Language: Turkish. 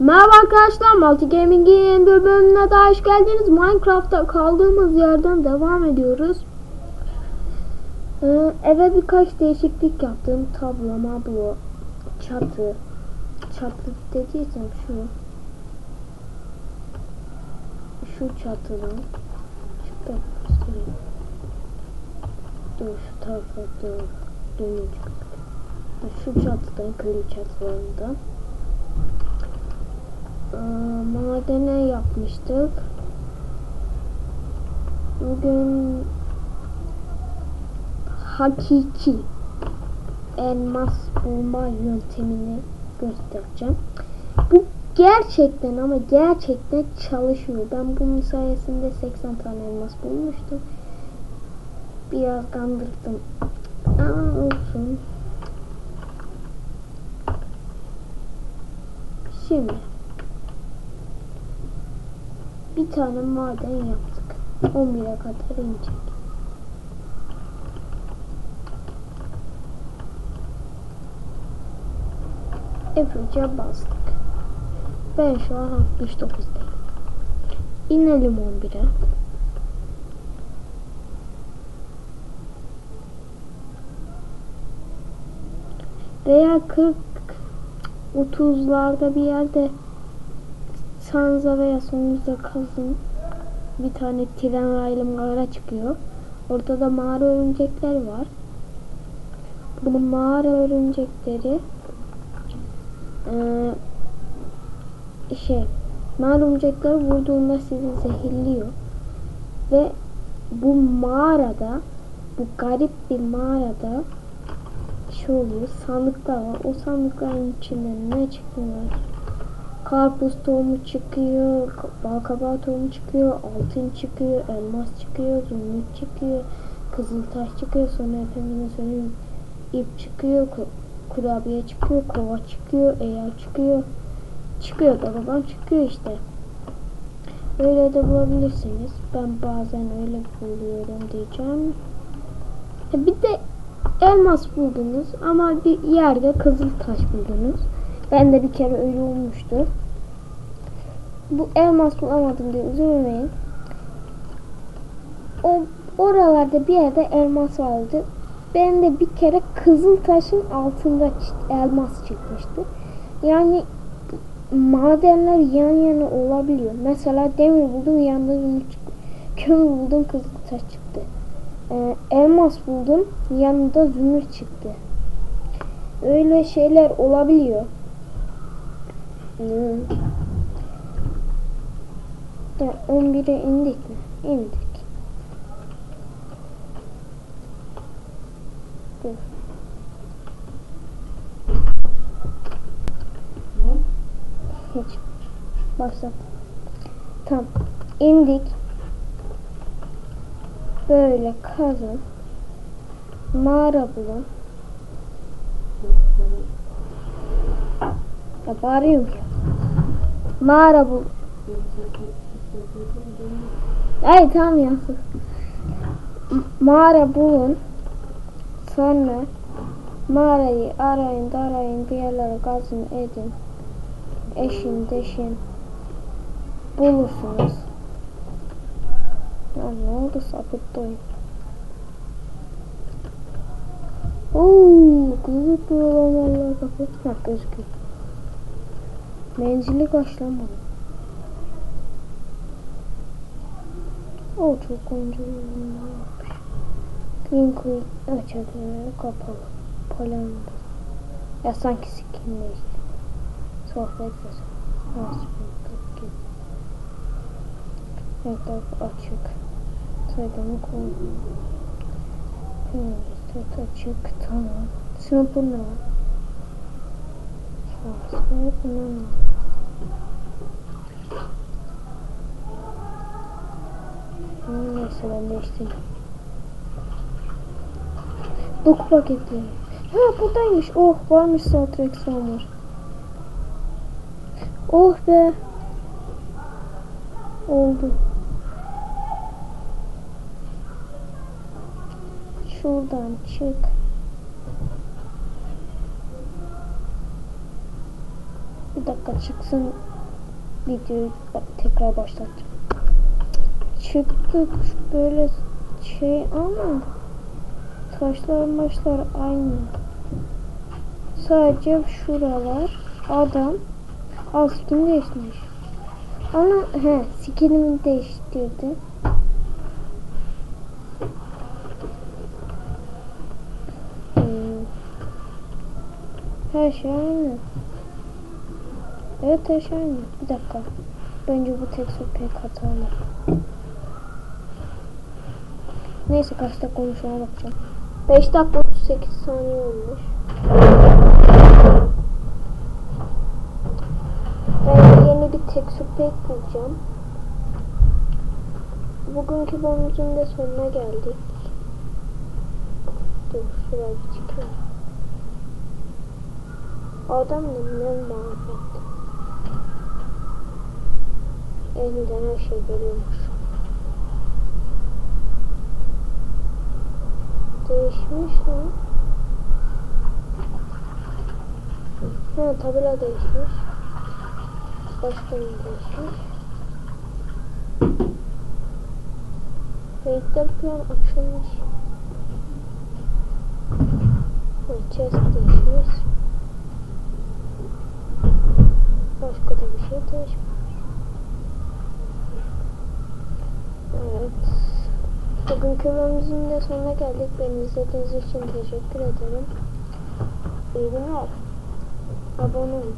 Merhaba arkadaşlar, Multi Gaming'in bölümüne daha hoş geldiniz. Minecraft'ta kaldığımız yerden devam ediyoruz. Ee, eve birkaç değişiklik yaptım. Tablama bu çatı. Çatı dediysem şu. Şu çatıdan. Göstereyim. Dur şu tarafa doğru döneceğim. Şu çatıdan, kıyı çatılarından. Ee, madene yapmıştık. Bugün hakiki elmas bulma yöntemini göstereceğim. Bu gerçekten ama gerçekten çalışıyor. Ben bunun sayesinde 80 tane elmas bulmuştum. Biraz kandırdım. Ama olsun. Şimdi bir tane maden yaptık. 11'e kadar inecek. F3'e bastık. Ben şu an 69'dayım. İnelim 11'e. Veya 40 30'larda bir yerde sağınıza veya solunuza kazın. Bir tane tren raylı mağara çıkıyor. Orada da mağara örümcekler var. Bu mağara örümcekleri ee, şey mağara örümcekleri vurduğunda sizi zehirliyor. Ve bu mağarada bu garip bir mağarada şey oluyor sandıklar var. O sandıkların içinden ne çıkıyor? Karpuz tohumu çıkıyor, balkabağı tohumu çıkıyor, altın çıkıyor, elmas çıkıyor, zümrüt çıkıyor, kızıltaş çıkıyor, sonra efendime söyleyeyim ip çıkıyor, kurabiye çıkıyor, kova çıkıyor, eğer çıkıyor. Çıkıyor da babam çıkıyor işte. Öyle de bulabilirsiniz. Ben bazen öyle buluyorum diyeceğim. Bir de elmas buldunuz ama bir yerde kızıl taş buldunuz. Ben de bir kere öyle olmuştu. Bu elmas bulamadım diye üzülmeyin. O oralarda bir yerde elmas vardı. Ben de bir kere kızıl taşın altında elmas çıkmıştı. Yani madenler yan yana olabiliyor. Mesela demir buldum yanında zümrüt çıktı. Kömür buldum kızıl taş çıktı. Ee, elmas buldum yanında zümrüt çıktı. Öyle şeyler olabiliyor. Hmm. Ya 11'e indik mi? İndik. Dur. Hiç. Başla. Tamam. İndik. Böyle kazın. Mağara bulun. Ya bağırıyorum ya. Mağara bul. Ay tamam ya. Mağara bulun. Sonra mağarayı arayın, darayın, bir yerlere kazın edin. Eşin, deşin. Bulursunuz. Ya ne oldu sapıttayım. Ooo, gözükmüyor lan vallahi kapı. Gözüküyor. Menzili kaç? O çok önce yapmış. Green Queen açılıyor kapalı. Polen Ya sanki skinle işte. Sohbet. Nasıl gibi. Renkler açık. Saydamı koydum. Evet, açık. Tamam. Sınıfı ne var? Sınıfı ne var? Neyse ben değiştirdim. Doku paketleri. Ha buradaymış. Oh varmış soundtrack var. Oh be. Oldu. Şuradan çık. Bir dakika çıksın videoyu tekrar başlatacağım. Çıktık böyle şey ama taşlar maçlar aynı. Sadece şuralar adam az skin değişmiş. Ama he skinimi değiştirdi. Hmm. Her şey aynı. Evet her şey aynı. Bir dakika. Bence bu tekstür pek hatalı. Neyse kaç dakika olmuş ona bakacağım. 5 dakika 38 saniye olmuş. Ben yeni bir tekstür pek bulacağım. Bugünkü bonumuzun da sonuna geldik. Dur şuraya bir çıkayım. Adam ne mahvet. Elinden her şey geliyormuş. Değişmiş mi? Ha tabela değişmiş. Başka ne değişmiş? Renkler falan açılmış. Ha, chest değişmiş. Başka da bir şey değişmiş. Evet. Bugünkü bölümümüzün de sonuna geldik. Beni izlediğiniz için teşekkür ederim. İyi günler. Abone olun.